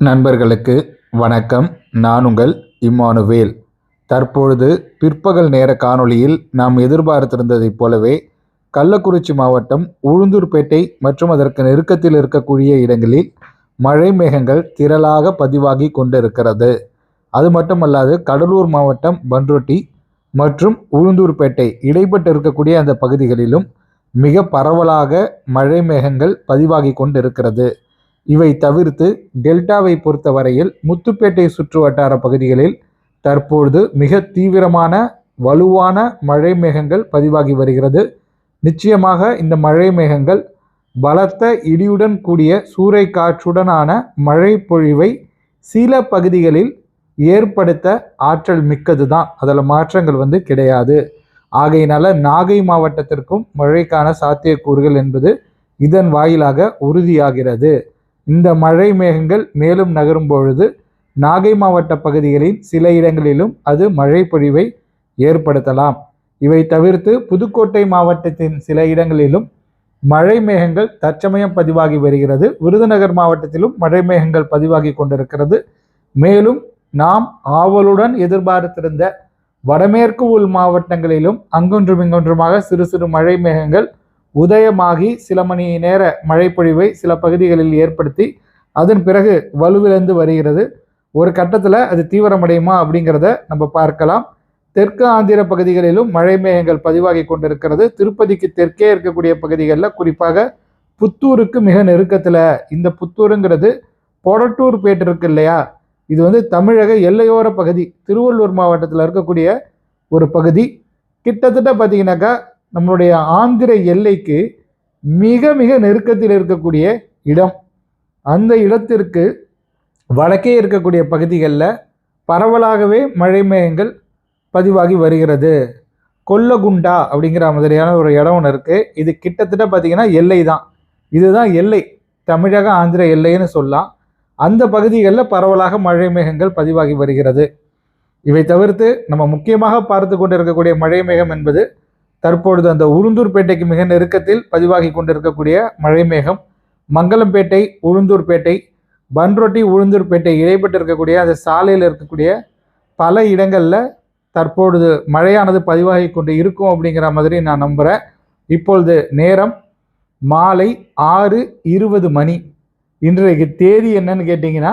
நண்பர்களுக்கு வணக்கம். நான் உங்கள் இம்மானுவேல். தற்பொழுது பிற்பகல் நேர காணொளியில் நாம் எதிர்பார்த்திருந்ததைப் போலவே கள்ளக்குறிச்சி மாவட்டம் உளுந்தூர்பேட்டை மற்றும் அதற்கு நெருக்கத்தில் இருக்கக்கூடிய இடங்களில் மழை மேகங்கள் திரளாக பதிவாகி கொண்டிருக்கிறது. அது மட்டுமல்லாது கடலூர் மாவட்டம் பன்ருட்டி மற்றும் உளுந்தூர்பேட்டை இடைப்பட்டு இருக்கக்கூடிய அந்த பகுதிகளிலும் மிக பரவலாக மழை மேகங்கள் பதிவாகி கொண்டிருக்கிறது. இவை தவிர்த்து டெல்டாவை பொறுத்தவரையில் முத்துப்பேட்டை சுற்றுவட்டார பகுதிகளில் தற்பொழுது மிக தீவிரமான வலுவான மழை மேகங்கள் பதிவாகி வருகிறது. நிச்சயமாக இந்த மழை மேகங்கள் பலத்த இடியுடன் கூடிய சூறை காற்றுடனான மழை பொழிவை சில பகுதிகளில் ஏற்படுத்த ஆற்றல் மிக்கது தான் அதில் மாற்றங்கள் வந்து கிடையாது. ஆகையினால நாகை மாவட்டத்திற்கும் மழைக்கான சாத்தியக்கூறுகள் என்பது இதன் வாயிலாக உறுதியாகிறது. இந்த மழை மேகங்கள் மேலும் நகரும் பொழுது நாகை மாவட்ட பகுதிகளின் சில இடங்களிலும் அது மழை பொழிவை ஏற்படுத்தலாம். இவை தவிர்த்து புதுக்கோட்டை மாவட்டத்தின் சில இடங்களிலும் மழை மேகங்கள் தற்சமயம் பதிவாகி வருகிறது. விருதுநகர் மாவட்டத்திலும் மழை மேகங்கள் பதிவாகி கொண்டிருக்கிறது. மேலும் நாம் ஆவலுடன் எதிர்பார்த்திருந்த வடமேற்கு உள் மாவட்டங்களிலும் அங்கொன்றும் இங்கொன்றுமாக சிறு சிறு மழை மேகங்கள் உதயமாகி சில மணி நேர மழைப்பொழிவை சில பகுதிகளில் ஏற்படுத்தி அதன் பிறகு வலுவிழந்து வருகிறது. ஒரு கட்டத்தில் அது தீவிரமடையுமா அப்படிங்கிறத நம்ம பார்க்கலாம். தெற்கு ஆந்திர பகுதிகளிலும் மழை மேகங்கள் பதிவாகி கொண்டிருக்கிறது. திருப்பதிக்கு தெற்கே இருக்கக்கூடிய பகுதிகளில் குறிப்பாக புத்தூருக்கு மிக நெருக்கத்தில் இந்த புத்தூருங்கிறது பொடட்டூர் பேட்டு இருக்கு இல்லையா? இது வந்து தமிழக எல்லையோர பகுதி திருவள்ளூர் மாவட்டத்தில் இருக்கக்கூடிய ஒரு பகுதி. கிட்டத்தட்ட பார்த்தீங்கன்னாக்கா நம்மளுடைய ஆந்திர எல்லைக்கு மிக மிக நெருக்கத்தில் இருக்கக்கூடிய இடம். அந்த இடத்திற்கு வடக்கே இருக்கக்கூடிய பகுதிகளில் பரவலாகவே மழை மேகங்கள் பதிவாகி வருகிறது. கொல்லகுண்டா அப்படிங்கிற மாதிரியான ஒரு இடம் ஒன்று இருக்குது இது கிட்டத்தட்ட பார்த்தீங்கன்னா எல்லை தான். இதுதான் எல்லை. தமிழக ஆந்திர எல்லைன்னு சொல்லலாம். அந்த பகுதிகளில் பரவலாக மழை மேகங்கள் பதிவாகி வருகிறது. இவை தவிர்த்து நம்ம முக்கியமாக பார்த்து கொண்டு இருக்கக்கூடிய மழை மேகம் என்பது தற்பொழுது அந்த உளுந்தூர்பேட்டைக்கு மிக நெருக்கத்தில் பதிவாகி கொண்டிருக்கக்கூடிய மழை மேகம் மங்கலம்பேட்டை உளுந்தூர்பேட்டை பன்ரொட்டி உளுந்தூர்பேட்டை இடைப்பட்டு இருக்கக்கூடிய அந்த சாலையில் இருக்கக்கூடிய பல இடங்களில் தற்பொழுது மழையானது பதிவாகி கொண்டு இருக்கும் அப்படிங்கிற மாதிரி நான் நம்புகிறேன் இப்பொழுது நேரம் மாலை ஆறு இருபது மணி. இன்றைக்கு தேதி என்னன்னு கேட்டிங்கன்னா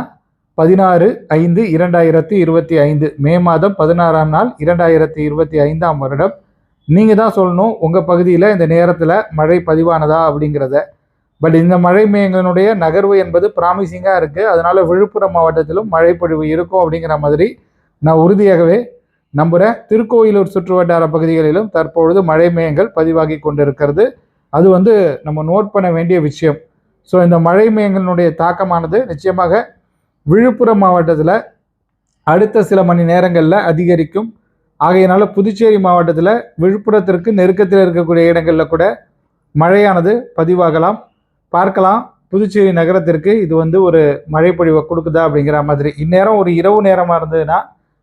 பதினாறு ஐந்து இரண்டாயிரத்தி இருபத்தி ஐந்து. மே மாதம் பதினாறாம் நாள் இரண்டாயிரத்தி இருபத்தி ஐந்தாம் வருடம். நீங்கள் தான் சொல்லணும் உங்கள் பகுதியில் இந்த நேரத்தில் மழை பதிவானதா அப்படிங்கிறத. பட் இந்த மழை மேகங்களுடைய நகர்வு என்பது ப்ராமிசிங்காக இருக்குது அதனால் விழுப்புரம் மாவட்டத்திலும் மழைப்பொழிவு இருக்கும் அப்படிங்கிற மாதிரி நான் உறுதியாகவே நம்புகிறேன் திருக்கோயிலூர் சுற்று வட்டார பகுதிகளிலும் தற்பொழுது மழை மேகங்கள் பதிவாகி கொண்டிருக்கிறது. அது வந்து நம்ம நோட் பண்ண வேண்டிய விஷயம். ஸோ இந்த மழை மேகங்களுடைய தாக்கமானது நிச்சயமாக விழுப்புரம் மாவட்டத்தில் அடுத்த சில மணி நேரங்களில் அதிகரிக்கும். ஆகையினால புதுச்சேரி மாவட்டத்தில் விழுப்புரத்திற்கு நெருக்கத்தில் இருக்கக்கூடிய இடங்களில் கூட மழையானது பதிவாகலாம். பார்க்கலாம் புதுச்சேரி நகரத்திற்கு இது வந்து ஒரு மழைப்பொழிவை கொடுக்குதா அப்படிங்கிற மாதிரி. இந்நேரம் ஒரு இரவு நேரமாக இருந்ததுன்னா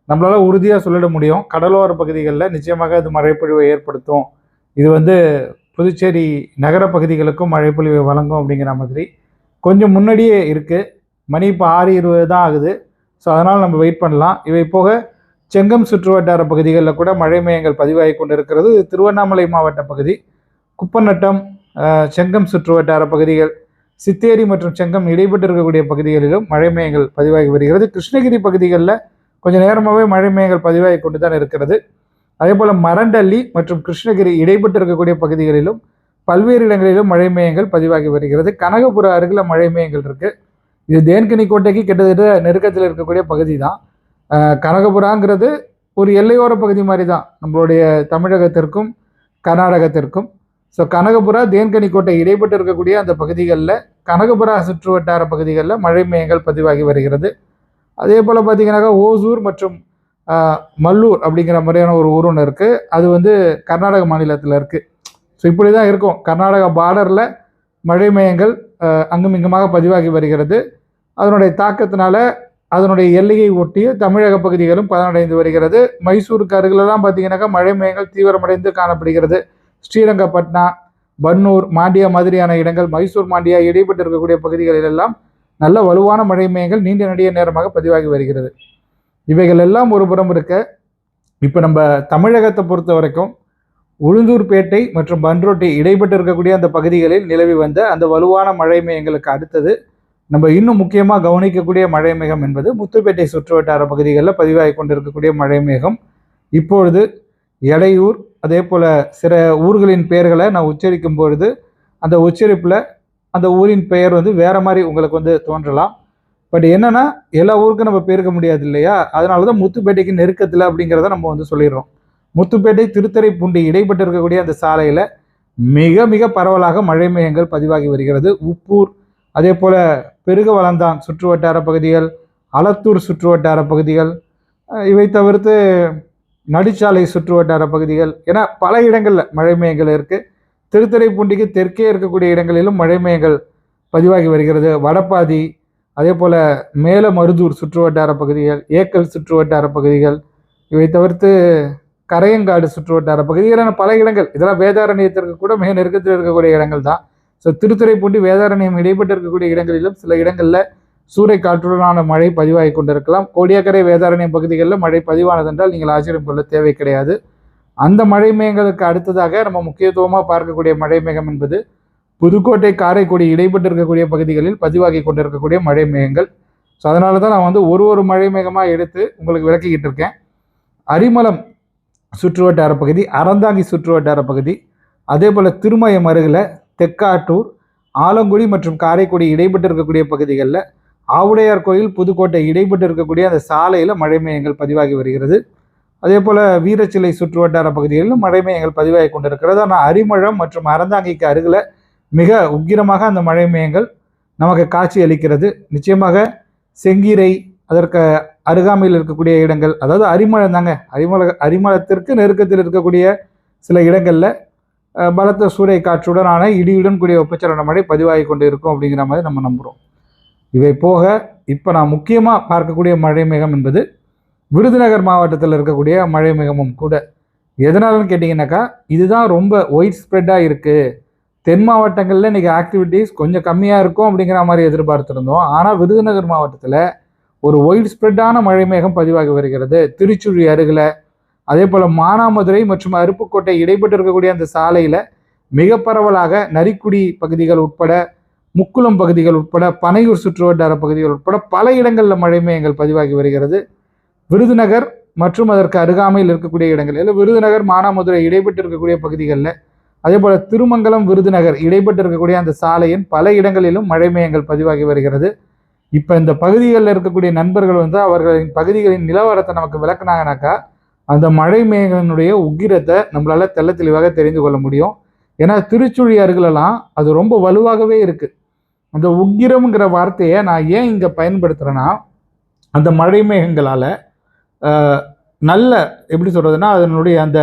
நம்மளால் உறுதியாக சொல்லிட முடியும். கடலோர பகுதிகளில் நிச்சயமாக இது மழைப்பொழிவை ஏற்படுத்தும். இது வந்து புதுச்சேரி நகர பகுதிகளுக்கும் மழைப்பொழிவை வழங்கும் அப்படிங்கிற மாதிரி. கொஞ்சம் முன்னாடியே இருக்குது மணி இப்போ ஆறு இருபது தான் ஆகுது. ஸோ அதனால் நம்ம வெயிட் பண்ணலாம். இவை போக செங்கம் சுற்றுவட்டார பகுதிகளில் கூட மழை மையங்கள் பதிவாகி கொண்டிருக்கிறது. திருவண்ணாமலை மாவட்ட பகுதி குப்பநட்டம் செங்கம் சுற்றுவட்டார பகுதிகள் சித்தேரி மற்றும் செங்கம் இடைப்பட்டு இருக்கக்கூடிய பகுதிகளிலும் மழை மையங்கள் பதிவாகி வருகிறது. கிருஷ்ணகிரி பகுதிகளில் கொஞ்சம் நேரமாகவே மழை மையங்கள் பதிவாகி கொண்டு தான் இருக்கிறது. அதே போல் மரண்டள்ளி மற்றும் கிருஷ்ணகிரி இடைப்பட்டு இருக்கக்கூடிய பகுதிகளிலும் பல்வேறு இடங்களிலும் மழை மையங்கள் பதிவாகி வருகிறது. கனகபுர அருகில் மழை மையங்கள் இருக்குது இது தேன்கனி கோட்டைக்கு கிட்டத்தட்ட நெருக்கத்தில் இருக்கக்கூடிய பகுதி தான் கனகபுராங்கிறது ஒரு எல்லையோர பகுதி மாதிரி தான் நம்மளுடைய தமிழகத்திற்கும் கர்நாடகத்திற்கும். ஸோ கனகபுரா தேன்கனிக்கோட்டை இடைப்பட்டு இருக்கக்கூடிய அந்த பகுதிகளில் கனகபுரா சுற்று வட்டார பகுதிகளில் மழை மேகங்கள் பதிவாகி வருகிறது. அதே போல் பார்த்தீங்கன்னாக்கா ஓசூர் மற்றும் மல்லூர் அப்படிங்கிற மாதிரியான ஒரு ஊர் ஒன்று இருக்குது அது வந்து கர்நாடக மாநிலத்தில் இருக்குது ஸோ இப்படி தான் இருக்கும். கர்நாடகா பார்டரில் மழை மேகங்கள் அங்குமிங்குமாக அங்கும் இங்குமாக பதிவாகி வருகிறது. அதனுடைய தாக்கத்தினால அதனுடைய எல்லையை ஒட்டிய தமிழக பகுதிகளும் பலனடைந்து வருகிறது. மைசூருக்கு அருகிலெல்லாம் பார்த்தீங்கன்னாக்கா மழை மேகங்கள் தீவிரமடைந்து காணப்படுகிறது. ஸ்ரீரங்கப்பட்னா பன்னூர் மாண்டியா மாதிரியான இடங்கள் மைசூர் மாண்டியா இடைப்பட்டு இருக்கக்கூடிய பகுதிகளிலெல்லாம் நல்ல வலுவான மழை மேகங்கள் நீண்ட நெடிய நேரமாக பதிவாகி வருகிறது. இவைகள் எல்லாம் ஒரு புறம் இருக்க இப்போ நம்ம தமிழகத்தை பொறுத்த வரைக்கும் உளுந்தூர்பேட்டை மற்றும் பன்ரோட்டை இடைப்பட்டு இருக்கக்கூடிய அந்த பகுதிகளில் நிலவி வந்த அந்த வலுவான மழை மேகங்களுக்கு அடுத்தது நம்ம இன்னும் முக்கியமாக கவனிக்கக்கூடிய மழை மேகம் என்பது முத்துப்பேட்டை சுற்றுவட்டார பகுதிகளில் பதிவாகி கொண்டிருக்கக்கூடிய மழை மேகம் இப்பொழுது எடையூர் அதே போல் சில ஊர்களின் பெயர்களை நான் உச்சரிக்கும் பொழுது அந்த உச்சரிப்பில் அந்த ஊரின் பெயர் வந்து வேறு மாதிரி உங்களுக்கு வந்து தோன்றலாம். பட் என்னென்னா எல்லா ஊருக்கும் நம்ம பெயர்க்க முடியாது இல்லையா? அதனால தான் முத்துப்பேட்டைக்கு நெருக்கத்தில் அப்படிங்கிறத நம்ம வந்து சொல்லிடுறோம். முத்துப்பேட்டை திருத்தறைப்பூண்டி இடைப்பட்டு இருக்கக்கூடிய அந்த சாலையில் மிக மிக பரவலாக மழை மேகங்கள் பதிவாகி வருகிறது. உப்பூர் அதே போல் பெருக வளர்ந்தான் சுற்று வட்டார பகுதிகள் அளத்தூர் சுற்று வட்டார பகுதிகள் இவை தவிர்த்து நடுச்சாலை சுற்று வட்டார பகுதிகள் என பல இடங்களில் மழை மேகங்கள் இருக்குது திருத்துறைப்பூண்டிக்கு தெற்கே இருக்கக்கூடிய இடங்களிலும் மழை மேகங்கள் பதிவாகி வருகிறது. வடப்பாதி அதே போல் மேல மருதூர் சுற்று வட்டார பகுதிகள் ஏக்கல் சுற்று வட்டார பகுதிகள் இவை தவிர்த்து கரையங்காடு சுற்று வட்டார பகுதிகள் என பல இடங்கள். இதெல்லாம் வேதாரண்யத்திற்கு கூட மிக நெருக்கத்தில் இருக்கக்கூடிய இடங்கள் தான் ஸோ திருத்துறைப்பூண்டி வேதாரண்யம் இடைப்பட்டு இருக்கக்கூடிய இடங்களிலும் சில இடங்களில் சூறை காற்றுடனான மழை பதிவாகி கொண்டிருக்கலாம். கோடியாக்கரை வேதாரண்யம் பகுதிகளில் மழை பதிவானதென்றால் நீங்கள் ஆச்சரியம் கொள்ள தேவை கிடையாது. அந்த மழை மேகங்களுக்கு அடுத்ததாக நம்ம முக்கியத்துவமாக பார்க்கக்கூடிய மழை மேகம் என்பது புதுக்கோட்டை காரைக்குடி இடைப்பட்டு இருக்கக்கூடிய பகுதிகளில் பதிவாகி கொண்டிருக்கக்கூடிய மழை மேகங்கள். ஸோ அதனால தான் நான் வந்து ஒரு ஒரு மழை மேகமாக எடுத்து உங்களுக்கு விளக்கிக்கிட்டு இருக்கேன். அரிமலம் சுற்றுவட்டார பகுதி அறந்தாங்கி சுற்றுவட்டார பகுதி அதே போல் திருமயம் அருகில் தெக்காட்டூர் ஆலங்குடி மற்றும் காரைக்குடி இடைப்பட்டு இருக்கக்கூடிய பகுதிகளில் ஆவுடையார் கோயில் புதுக்கோட்டை இடைப்பட்டு இருக்கக்கூடிய அந்த சாலையில் மழை மேகங்கள் பதிவாகி வருகிறது. அதே போல் வீரச்சிலை சுற்றுவட்டார பகுதிகளிலும் மழை மேகங்கள் பதிவாகி கொண்டிருக்கிறது. ஆனால் அரிமழம் மற்றும் அறந்தாங்கிக்கு அருகில் மிக உக்கிரமாக அந்த மழை மேகங்கள் நமக்கு காட்சி அளிக்கிறது. நிச்சயமாக செங்கீரை அதற்கு அருகாமையில் இருக்கக்கூடிய இடங்கள் அதாவது அரிமளம் தாங்க அரிமள அரிமளத்திற்கு நெருக்கத்தில் இருக்கக்கூடிய சில இடங்களில் பலத்த சூறை காற்றுடனான இடியுடன் கூடிய வெப்பச்சலன மழை பதிவாகி கொண்டு இருக்கும் அப்படிங்கிற மாதிரி நம்ம நம்புகிறோம் இவை போக இப்போ நான் முக்கியமாக பார்க்கக்கூடிய மழை மேகம் என்பது விருதுநகர் மாவட்டத்தில் இருக்கக்கூடிய மழை மேகமும் கூட. எதனாலன்னு கேட்டிங்கனாக்கா இதுதான் ரொம்ப ஒயிட் ஸ்ப்ரெட்டாக இருக்குது தென் மாவட்டங்களில் இன்றைக்கி ஆக்டிவிட்டீஸ் கொஞ்சம் கம்மியாக இருக்கும் அப்படிங்கிற மாதிரி எதிர்பார்த்துருந்தோம். ஆனால் விருதுநகர் மாவட்டத்தில் ஒரு ஒயிட் ஸ்ப்ரெட்டான மழை மேகம் பதிவாகி வருகிறது. திருச்சுழி அருகில் அதே போல் மானாமதுரை மற்றும் அருப்புக்கோட்டை இடைப்பட்டு இருக்கக்கூடிய அந்த சாலையில் மிக பரவலாக நரிக்குடி பகுதிகள் உட்பட முக்குளம் பகுதிகள் உட்பட பனையூர் சுற்றுவட்டார பகுதிகள் உட்பட பல இடங்களில் மழை மேயங்கள் பதிவாகி வருகிறது. விருதுநகர் மற்றும் அதற்கு அருகாமையில் இருக்கக்கூடிய இடங்கள் இல்லை விருதுநகர் மானாமதுரை இடைப்பட்டு இருக்கக்கூடிய பகுதிகளில் அதே போல் திருமங்கலம் விருதுநகர் இடைப்பட்டு இருக்கக்கூடிய அந்த சாலையின் பல இடங்களிலும் மழை மேயங்கள் பதிவாகி வருகிறது. இப்போ இந்த பகுதிகளில் இருக்கக்கூடிய நண்பர்கள் வந்து அவர்களின் பகுதிகளின் நிலவரத்தை நமக்கு விளக்குனாங்கனாக்கா அந்த மழை மேகனுடைய உக்கிரத்தை நம்மளால் தெள்ள தெளிவாக தெரிந்து கொள்ள முடியும். ஏன்னா திருச்சுழி அருகிலெல்லாம் அது ரொம்ப வலுவாகவே இருக்குது அந்த உக்கிரம்ங்கிற வார்த்தையை நான் ஏன் இங்கே பயன்படுத்துகிறேன்னா அந்த மழை மேகங்களால் நல்ல எப்படி சொல்கிறதுனா அதனுடைய அந்த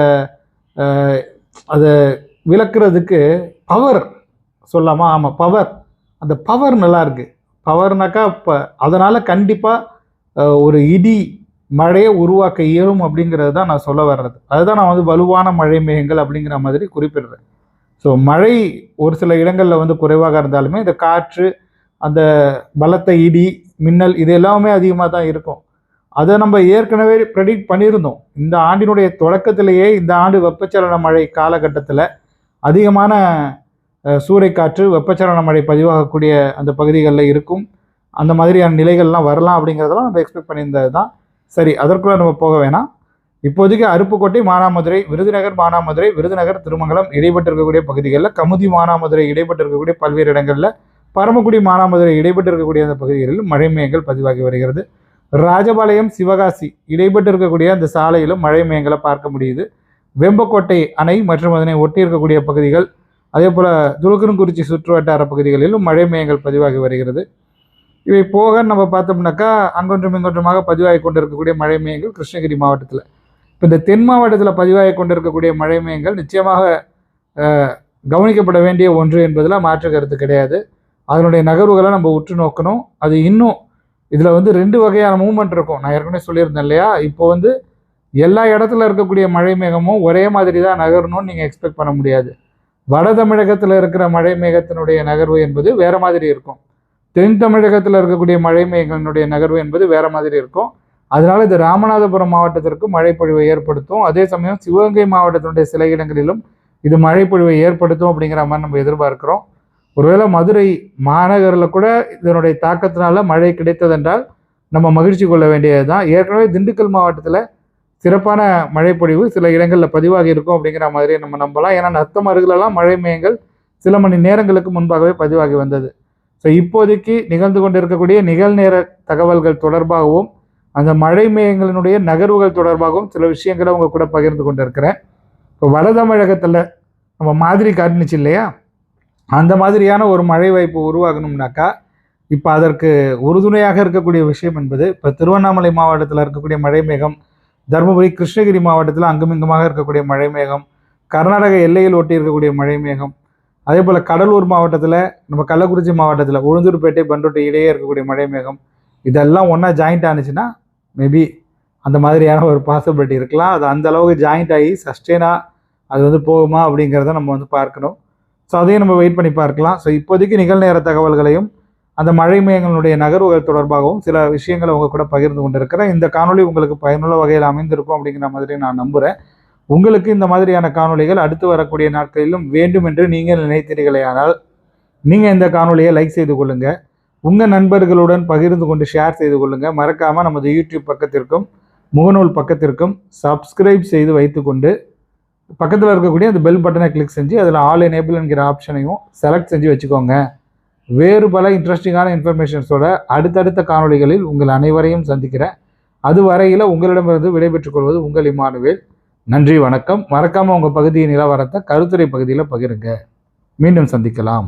அதை விளக்குறதுக்கு பவர் சொல்லாமா? ஆமாம் பவர் அந்த பவர் நல்லா இருக்குது பவர்னாக்கா இப்போ அதனால் கண்டிப்பாக ஒரு இடி மழையை உருவாக்க இயலும் அப்படிங்கிறது தான் நான் சொல்ல வர்றது. அதுதான் நான் வந்து வலுவான மழை மேகங்கள் அப்படிங்கிற மாதிரி குறிப்பிடுறேன். ஸோ மழை ஒரு சில இடங்களில் வந்து குறைவாக இருந்தாலுமே இந்த காற்று அந்த பலத்த இடி மின்னல் இது எல்லாமே அதிகமாக தான் இருக்கும். அதை நம்ம ஏற்கனவே ப்ரெடிக்ட் பண்ணியிருந்தோம். இந்த ஆண்டினுடைய தொடக்கத்திலேயே இந்த ஆண்டு வெப்பச்சலன மழை காலகட்டத்தில் அதிகமான அஹ், சூறைக்காற்று வெப்பச்சலன மழை பதிவாகக்கூடிய அந்த பகுதிகளில் இருக்கும். அந்த மாதிரியான நிலைகள்லாம் வரலாம் அப்படிங்கிறதெல்லாம் நம்ம எக்ஸ்பெக்ட் பண்ணியிருந்தது தான் சரி அதற்குள்ளே நம்ம போக வேணாம். இப்போதைக்கு அருப்புக்கோட்டை மானாமதுரை விருதுநகர் மானாமதுரை விருதுநகர் திருமங்கலம் இடைப்பட்டு இருக்கக்கூடிய பகுதிகளில் கமுதி மானாமதுரை இடைப்பட்டு இருக்கக்கூடிய பல்வேறு இடங்களில் பரமக்குடி மானாமதுரை இடைப்பட்டு இருக்கக்கூடிய அந்த பகுதிகளில் மழை மேகங்கள் பதிவாகி வருகிறது. ராஜபாளையம் சிவகாசி இடைப்பட்டு இருக்கக்கூடிய அந்த சாலையிலும் மழை மேகங்களை பார்க்க முடியுது. வெம்பக்கோட்டை அணை மற்றும் அதனை ஒட்டி இருக்கக்கூடிய பகுதிகள் அதே போல் துலுக்கனுக்குறிச்சி சுற்று வட்டார பகுதிகளிலும் மழை மேகங்கள் பதிவாகி வருகிறது. இவை போக நம்ம பார்த்தோம்னாக்கா அங்கொன்றும் இங்கொன்றுமாக பதிவாகி கொண்டிருக்கக்கூடிய மழை மேகங்கள் கிருஷ்ணகிரி மாவட்டத்தில். இப்போ இந்த தென் மாவட்டத்தில் பதிவாகி கொண்டிருக்கக்கூடிய மழை மேகங்கள் நிச்சயமாக கவனிக்கப்பட வேண்டிய ஒன்று என்பதில் மாற்று கருத்து கிடையாது. அதனுடைய நகர்வுகளை நம்ம உற்று நோக்கணும். அது இன்னும் இதில் வந்து ரெண்டு வகையான மூமெண்ட் இருக்கும். நான் ஏற்கனவே சொல்லியிருந்தேன் இல்லையா? இப்போ வந்து எல்லா இடத்துல இருக்கக்கூடிய மழை மேகமும் ஒரே மாதிரி தான் நகரணும்னு நீங்கள் எக்ஸ்பெக்ட் பண்ண முடியாது. வட தமிழகத்தில் இருக்கிற மழை மேகத்தினுடைய நகர்வு என்பது வேறு மாதிரி இருக்கும். தென் தமிழகத்தில் இருக்கக்கூடிய மழை மேகங்களுடைய நகர்வு என்பது வேற மாதிரி இருக்கும். அதனால இது ராமநாதபுரம் மாவட்டத்திற்கு மழைப்பொழிவை ஏற்படுத்தும். அதே சமயம் சிவகங்கை மாவட்டத்தினுடைய சில இடங்களிலும் இது மழைப்பொழிவை ஏற்படுத்தும் அப்படிங்கிற மாதிரி நம்ம எதிர்பார்க்கிறோம். ஒருவேளை மதுரை மாநகரில் கூட இதனுடைய தாக்கத்தினால மழை கிடைத்ததென்றால் நம்ம மகிழ்ச்சி கொள்ள வேண்டியது தான் ஏற்கனவே திண்டுக்கல் மாவட்டத்தில் சிறப்பான மழைப்பொழிவு சில இடங்களில் பதிவாகி இருக்கும் அப்படிங்கிற மாதிரி நம்ம நம்பலாம். ஏன்னா நத்தம் அருகிலெல்லாம் மழை மேயங்கள் சில மணி நேரங்களுக்கு முன்பாகவே பதிவாகி வந்தது. ஸோ இப்போதைக்கு நிகழ்ந்து கொண்டிருக்கக்கூடிய நிகழ்நேர தகவல்கள் தொடர்பாகவும் அந்த மழை மேகங்களினுடைய நகர்வுகள் தொடர்பாகவும் சில விஷயங்களை உங்கள் கூட பகிர்ந்து கொண்டிருக்கிறேன். இப்போ வட தமிழகத்தில் நம்ம மாதிரி காட்டுனுச்சு இல்லையா? அந்த மாதிரியான ஒரு மழை வாய்ப்பு உருவாகணும்னாக்கா இப்போ அதற்கு உறுதுணையாக இருக்கக்கூடிய விஷயம் என்பது இப்போ திருவண்ணாமலை மாவட்டத்தில் இருக்கக்கூடிய மழை மேகம் தருமபுரி கிருஷ்ணகிரி மாவட்டத்தில் அங்குமிங்குமாக இருக்கக்கூடிய மழை மேகம் கர்நாடக எல்லையில் ஒட்டி இருக்கக்கூடிய மழை மேகம் அதே போல் கடலூர் மாவட்டத்தில் நம்ம கள்ளக்குறிச்சி மாவட்டத்தில் உளுந்தூர்பேட்டை பண்ருட்டை இடையே இருக்கக்கூடிய மழை மேகம் இதெல்லாம் ஒன்றா ஜாயிண்ட் ஆனிச்சுன்னா மேபி அந்த மாதிரியான ஒரு பாசிபிலிட்டி இருக்கலாம். அது அந்த அளவுக்கு ஜாயிண்ட் ஆகி சஸ்டெயினாக அது வந்து போகுமா அப்படிங்கிறத நம்ம வந்து பார்க்கணும். ஸோ அதையும் நம்ம வெயிட் பண்ணி பார்க்கலாம். ஸோ இப்போதைக்கு நிகழ்நேர தகவல்களையும் அந்த மழை மேகங்களுடைய நகர்வுகள் தொடர்பாகவும் சில விஷயங்களை உங்கள் கூட பகிர்ந்து கொண்டிருக்கிறேன். இந்த காணொளி உங்களுக்கு பயனுள்ள வகையில் அமைந்திருக்கும் அப்படிங்கிற மாதிரி நான் நம்புகிறேன் உங்களுக்கு இந்த மாதிரியான காணொளிகள் அடுத்து வரக்கூடிய நாட்களிலும் வேண்டும் என்று நீங்கள் நினைத்தீர்களேயானால் நீங்கள் இந்த காணொலியை லைக் செய்து கொள்ளுங்கள் உங்கள் நண்பர்களுடன் பகிர்ந்து கொண்டு ஷேர் செய்து கொள்ளுங்கள் மறக்காமல் நமது யூடியூப் பக்கத்திற்கும் முகநூல் பக்கத்திற்கும் சப்ஸ்கிரைப் செய்து வைத்துக்கொண்டு பக்கத்தில் இருக்கக்கூடிய அந்த பெல் பட்டனை கிளிக் செஞ்சு அதில் ஆல் எனேபிள் என்கிற ஆப்ஷனையும் செலக்ட் செஞ்சு வச்சுக்கோங்க. வேறு பல இன்ட்ரெஸ்டிங்கான இன்ஃபர்மேஷன்ஸோட அடுத்தடுத்த காணொளிகளில் உங்கள் அனைவரையும் சந்திக்கிறேன். அது வரையில் உங்களிடமிருந்து விடைபெற்றுக் கொள்வது உங்கள் இமானுவேல். நன்றி வணக்கம். மறக்காமல் உங்கள் பகுதியின் நிலவரத்தை கருத்துரை பகுதியில் பகிருங்க. மீண்டும் சந்திக்கலாம்.